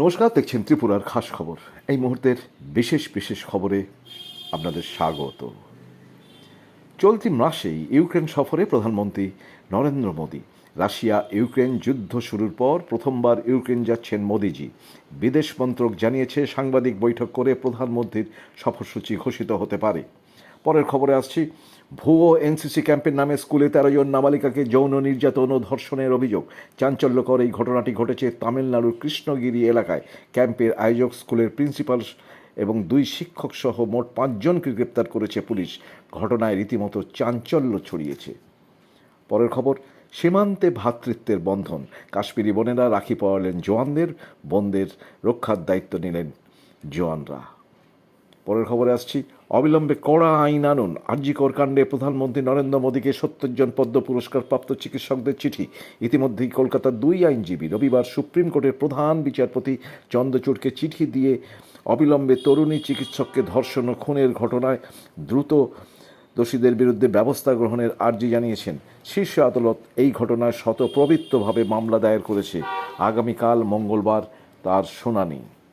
নমস্কার, দেখছেন ত্রিপুরার খাস খবর। এই মুহূর্তের বিশেষ বিশেষ খবরে আপনাদের স্বাগত। চলতি মাসেই ইউক্রেন সফরে প্রধানমন্ত্রী নরেন্দ্র মোদী। রাশিয়া ইউক্রেন যুদ্ধ শুরুর পর প্রথমবার ইউক্রেন যাচ্ছেন মোদিজি। বিদেশ মন্ত্রক জানিয়েছে, সাংবাদিক বৈঠক করে প্রধানমন্ত্রীর সফরসূচি ঘোষিত হতে পারে। পরের খবরে আসছি। ভুয়ো এনসিসি ক্যাম্পের নামে স্কুলে তেরো জন নাবালিকাকে যৌন নির্যাতন ও ধর্ষণের অভিযোগ। চাঞ্চল্যকর এই ঘটনাটি ঘটেছে তামিলনাড়ুর কৃষ্ণগিরি এলাকায়। ক্যাম্পের আয়োজক স্কুলের প্রিন্সিপাল এবং দুই শিক্ষক সহ মোট পাঁচজনকে গ্রেপ্তার করেছে পুলিশ। ঘটনায় রীতিমতো চাঞ্চল্য ছড়িয়েছে। পরের খবর, সীমান্তে ভ্রাতৃত্বের বন্ধন। কাশ্মীরি বোনেরা রাখি পড়ালেন জওয়ানদের বোনদের রক্ষার দায়িত্ব নিলেন জওয়ানরা পরের খবরে আসছি। অবিলম্বে কড়া আইন আনুন। আরজিকর কাণ্ডে প্রধানমন্ত্রী নরেন্দ্র মোদীকে সত্তর জন পদ্ম পুরস্কার প্রাপ্ত চিকিৎসকদের চিঠি। ইতিমধ্যেই কলকাতার দুই আইনজীবী রবিবার সুপ্রিম কোর্টের প্রধান বিচারপতি চন্দ্রচূড়কে চিঠি দিয়ে অবিলম্বে তরুণী চিকিৎসককে ধর্ষণ ও খুনের ঘটনায় দ্রুত দোষীদের বিরুদ্ধে ব্যবস্থা গ্রহণের আর্জি জানিয়েছেন। শীর্ষ আদালত এই ঘটনায় শতপ্রবৃত্তভাবে মামলা দায়ের করেছে। আগামীকাল মঙ্গলবার তার শুনানি।